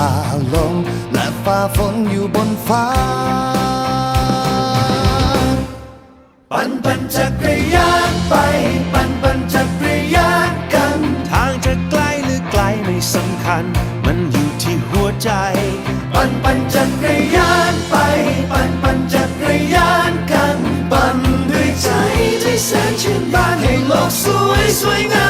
ฝ่าลมและฝ่าฝนอยู่บนฟ้า ปั่นปั่นจักรยานไป ปั่นปั่นจักรยานกัน ทางจะไกลหรือไกลไม่สำคัญ มันอยู่ที่หัวใจ ปั่นปั่นจักรยานไป ปั่นปั่นจักรยานกัน ปั่นด้วยใจที่แสนชื่นบานให้โลกสวยสวยงาม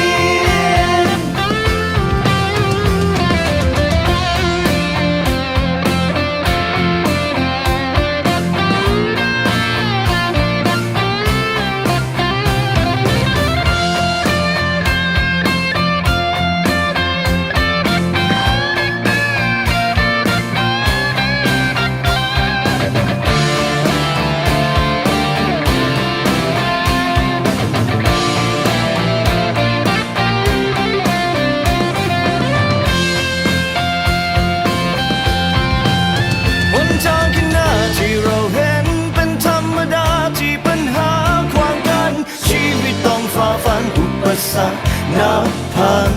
สรรคนับพัน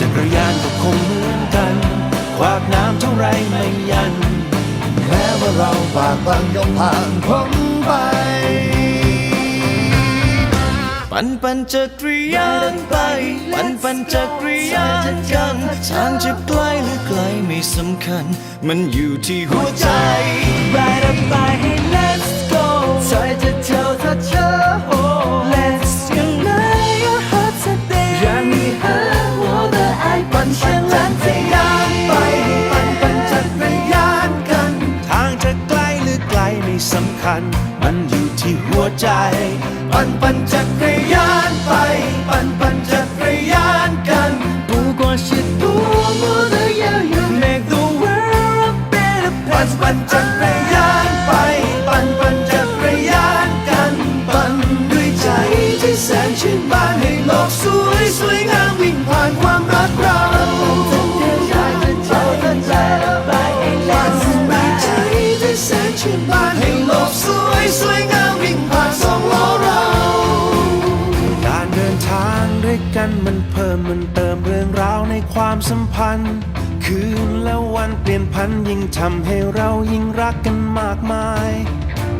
จักรยานก็คงเหมือนกันขวากน้ำเท่าไรไม่ยัน แม้ว่าเราบากบั่นย่อมผ่านพ้นไป ปั่นปั่นจักรยานไป ปั่นปั่นจักรยานกันทางจะไกลหรือไกลไม่สำคัญ มันอยู่ที่หัวใจ Ride a bike, ปั่นปั่นจักรยานไป ปั่นปั่นจักรยานกัน ปั่นด้วยใจที่แสนชื่นบานให้โลกสวยสวยงามวิ่งผ่านความรักเราใช้จะเจ้าทันใจปั่นด้วยใจที่แสนชื่นบานให้โลกสวยสวยงามวิ่งผ่านสองล้อเราการเดินทางด้วยกันมันเพิ่มมันเติมเรื่องราวในความสัมพันธ์ วันเปลี่ยนพันยิ่งทำให้เรายิ่งรักกันมากมาย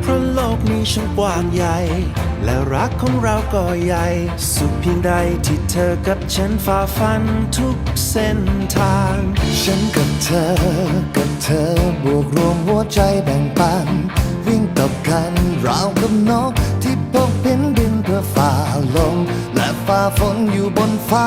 เพราะโลกนี้ช่างกว้างใหญ่ และรักของเราก็ใหญ่ สุดเพียงใดที่เธอกับฉันฝ่าฟันทุกเส้นทาง ฉันกับเธอ กับเธอบวกรวมหัวใจแบ่งปัน วิ่งกับกันราวกับนกที่พบเห็นบินเพื่อฝ่าลมและฝ่าฝนอยู่บนฟ้า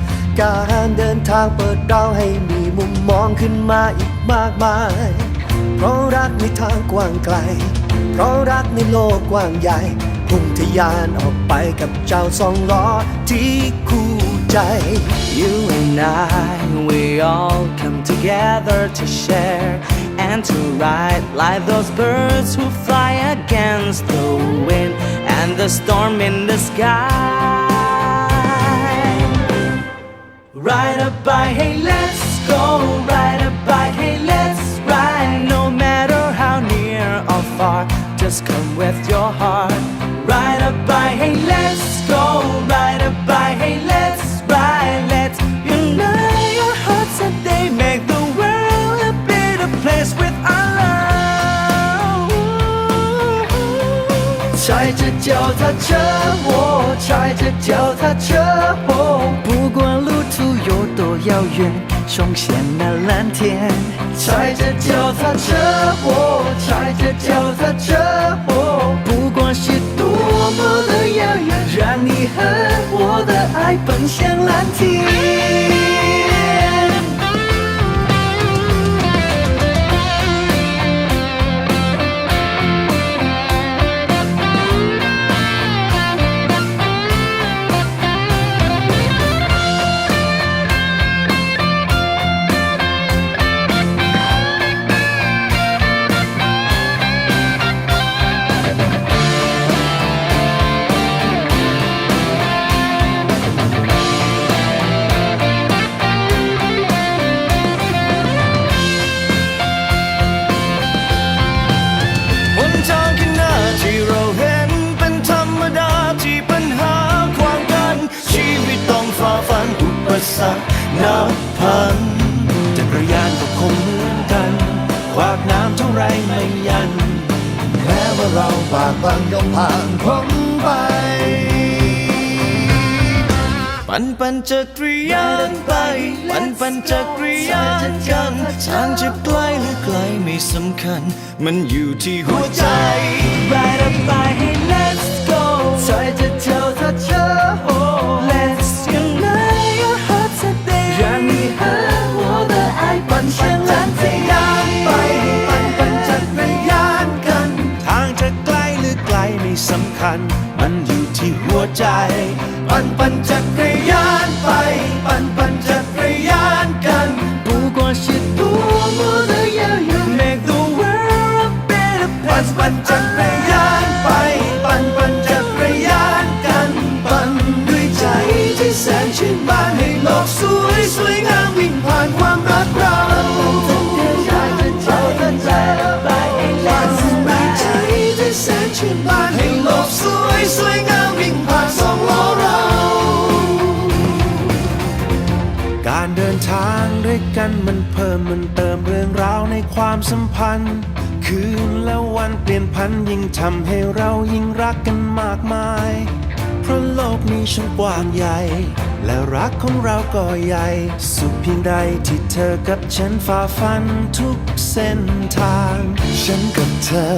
การเดินทางเปิดเราให้มีมุมมองขึ้นมาอีกมากมาย เพราะรักในทางกว้างไกล เพราะรักในโลกกว้างใหญ่พุ่งทะยานออกไปกับเจ้าสองล้อที่คู่ใจ You and I, we all come together to share and to ride like those birds who fly against the wind and the storm in the sky. Ride a bike, hey, let's go. Ride a bike, hey, let's ride. No matter how near or far, just come with your heart. Ride a bike, hey, let's go. Ride a bike, hey, let's ride. Let's unite our hearts and they make the world a better place with our love. 踩着脚踏车，我踩着脚踏车，哦，不管路途有多遥 远，冲向那蓝天。踩着脚踏车，我踩着脚踏车，哦，不管是多么的遥远，让你和我的爱奔向蓝天。ากบังย่อมผ่านผมไป ปั่นปั่นจักรยานไป ปั่นปั่นจักรยานกันทางจะไกลหรือไกลไม่สำคัญ มันอยู่ที่หัวใจ Ride a bike, hey, let's ปั่นจักรยานไป ปั่นปั่นจักรยานกันปั่นด้วยใจที่แสนชื่นบานให้โลกสวยสวยงามวิ่งผ่านความรักเราปั่นด้วยใจที่แสนชื่นบานให้โลกสวยสวยงามวิ่งผ่านสองล้อเรา การเดินทางด้วยกันมันเพิ่มมันเติมเรื่องราวในความสัมพันธ์ คืนและวันเปลี่ยนพันยิ่งทำให้เรายิ่งรักกันมากมาย เพราะโลกนี้ช่างกว้างใหญ่ และรักของเราก็ใหญ่ สุดเพียงใดที่เธอกับฉันฝ่าฟันทุกเส้นทาง ฉันกับเธอ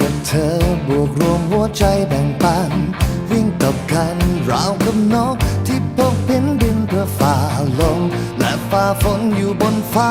กับเธอบวกรวมหัวใจแบ่งปัน วิ่งตบกันราวกับนกที่พบเห็นดินเพื่อฝ่าลมและฝ่าฝนอยู่บนฟ้า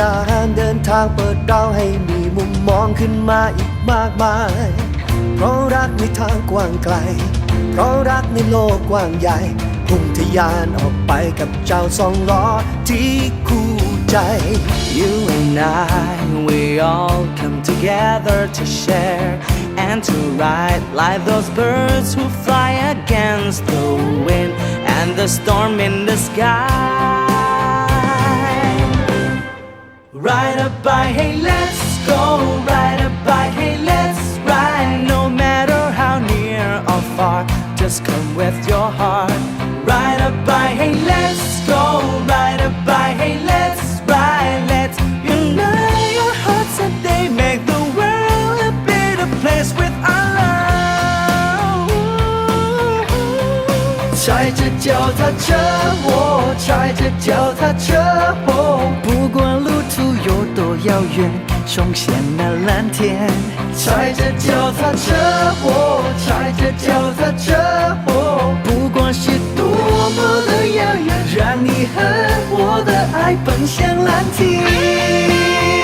การเดินทางเปิดเราให้มีมุมมองขึ้นมาอีกมากมาย เพราะรักในทางกว้างไกล เพราะรักในโลกกว้างใหญ่พุ่งทะยานออกไปกับเจ้าสองล้อที่คู่ใจ You and I, we all come together to share and to ride like those birds who fly against the wind and the storm in the sky. Ride a bike, hey, let's go. Ride a bike, hey, let's ride. No matter how near or far, just come with your heart. Ride a bike, hey, let's go. Ride a bike, hey, let's ride. Let's unite our hearts and they make the world a better place with our love. 踩着脚踏车，我踩着脚踏车，哦，不管路途有多 遥远，重现那蓝天。踩着脚踏车，我踩着脚踏车，哦，不管是多么的遥远，让你和我的爱奔向蓝天。